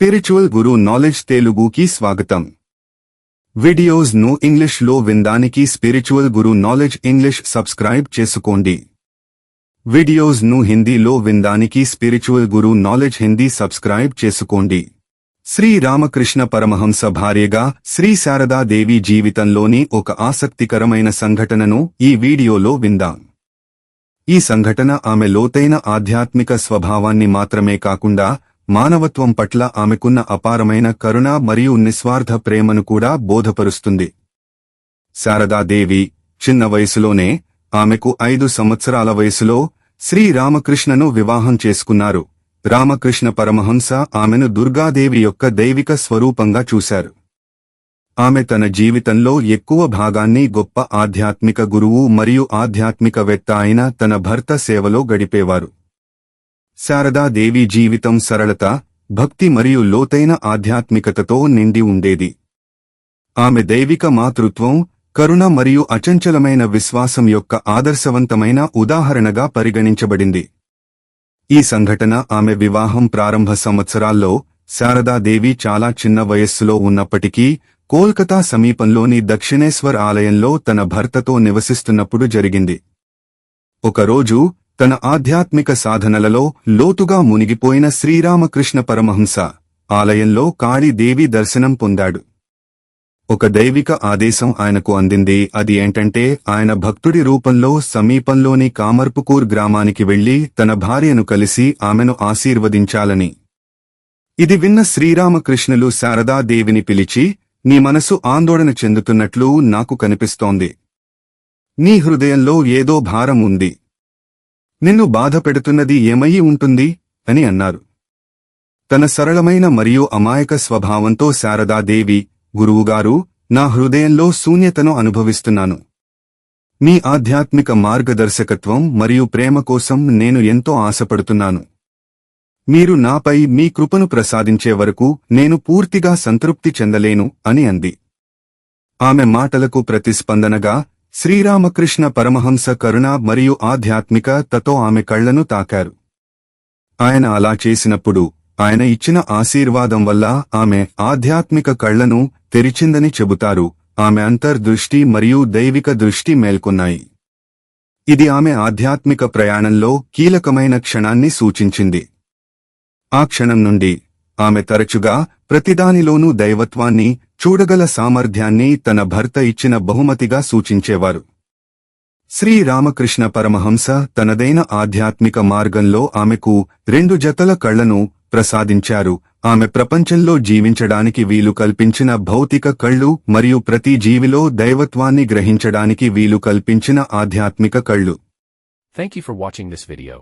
Spiritual guru knowledge తెలుగుకి స్వాగతం వీడియోస్ను ఇంగ్లీష్లో విందానికి spiritual guru knowledge English subscribe చేసుకోండి వీడియోస్ను హిందీలో విందానికి spiritual guru knowledge Hindi subscribe చేసుకోండి శ్రీ రామకృష్ణ పరమహంస భార్యగా శ్రీ శారదాదేవి జీవితంలోని ఒక ఆసక్తికరమైన సంఘటనను ఈ వీడియోలో విందాం ఈ సంఘటన ఆమె లోతైన ఆధ్యాత్మిక స్వభావాన్ని మాత్రమే కాకుండా మానవత్వం పట్ల ఆమెకున్న అపారమైన కరుణ మరియు నిస్వార్థ ప్రేమను కూడా బోధపరుస్తుంది. శారదాదేవి చిన్న వయసులోనే ఆమెకు ఐదు సంవత్సరాల వయసులో శ్రీరామకృష్ణను వివాహం చేసుకున్నారు. రామకృష్ణ పరమహంస ఆమెను దుర్గాదేవి యొక్క దైవిక స్వరూపంగా చూశారు. ఆమె తన జీవితంలో ఎక్కువ భాగాన్ని గొప్ప ఆధ్యాత్మిక గురువు మరియు ఆధ్యాత్మికవేత్త అయిన తన భర్త సేవలో గడిపేవారు. శారదాదేవి జీవితం సరళత భక్తి మరియు లోతైన ఆధ్యాత్మికతతో నిండి ఉండేది. ఆమె దైవిక మాతృత్వం కరుణ మరియు అచంచలమైన విశ్వాసం యొక్క ఆదర్శవంతమైన ఉదాహరణగా పరిగణించబడింది. ఈ సంఘటన ఆమె వివాహం ప్రారంభ సంవత్సరాల్లో శారదాదేవి చాలా చిన్న వయస్సులో ఉన్నప్పటికీ కోల్కతా సమీపంలోని దక్షిణేశ్వర్ ఆలయంలో తన భర్తతో నివసిస్తున్నప్పుడు జరిగింది. ఒకరోజు తన ఆధ్యాత్మిక సాధనలలో లోతుగా మునిగిపోయిన శ్రీరామకృష్ణ పరమహంస ఆలయంలో కాళీదేవి దర్శనం పొందాడు. ఒక దైవిక ఆదేశం ఆయనకు అందింది అది ఏంటంటే ఆయన భక్తుడి రూపంలో సమీపంలోని కామర్పుకూర్ గ్రామానికి వెళ్ళి తన భార్యను కలిసి ఆమెను ఆశీర్వదించాలని. ఇది విన్న శ్రీరామకృష్ణులు శారదాదేవిని పిలిచి నీ మనసు ఆందోళన చెందుతున్నట్లు నాకు కనిపిస్తోంది. నీ హృదయంలో ఏదో భారం ఉంది. నిన్ను బాధ పెడుతున్నది ఏమయ్యి ఉంటుంది? అని అన్నారు. తన సరళమైన మరియు అమాయక స్వభావంతో శారదాదేవి గురువుగారు నా హృదయంలో శూన్యతను అనుభవిస్తున్నాను. మీ ఆధ్యాత్మిక మార్గదర్శకత్వం మరియు ప్రేమ కోసం నేను ఎంతో ఆశపడుతున్నాను. మీరు నాపై మీ కృపను ప్రసాదించే వరకు నేను పూర్తిగా సంతృప్తి చెందలేను అని అంది. ఆమె మాటలకు ప్రతిస్పందనగా శ్రీరామకృష్ణ పరమహంస కరుణ మరియు ఆధ్యాత్మిక తతో ఆమె కళ్ళను తాకారు. ఆయన అలా చేసినప్పుడు ఆయన ఇచ్చిన ఆశీర్వాదం వల్ల ఆమె ఆధ్యాత్మిక కళ్ళను తెరిచిందని చెబుతారు ఆమె అంతర్దృష్టి మరియు దైవిక దృష్టి మేల్కొన్నాయి. ఇది ఆమె ఆధ్యాత్మిక ప్రయాణంలో కీలకమైన క్షణాన్ని సూచించింది. ఆ క్షణం నుండి ఆమె తరచుగా ప్రతిదానిలోనూ దైవత్వాన్ని చూడగల సామర్థ్యాన్ని తన భర్త ఇచ్చిన బహుమతిగా సూచించేవారు. శ్రీరామకృష్ణ పరమహంస తనదైన ఆధ్యాత్మిక మార్గంలో ఆమెకు రెండు జతల కళ్ళను ప్రసాదించారు. ఆమె ప్రపంచంలో జీవించడానికి వీలు కల్పించిన భౌతిక కళ్ళు మరియు ప్రతి జీవిలో దైవత్వాన్ని గ్రహించడానికి వీలు కల్పించిన ఆధ్యాత్మిక కళ్ళు. Thank you for watching this video.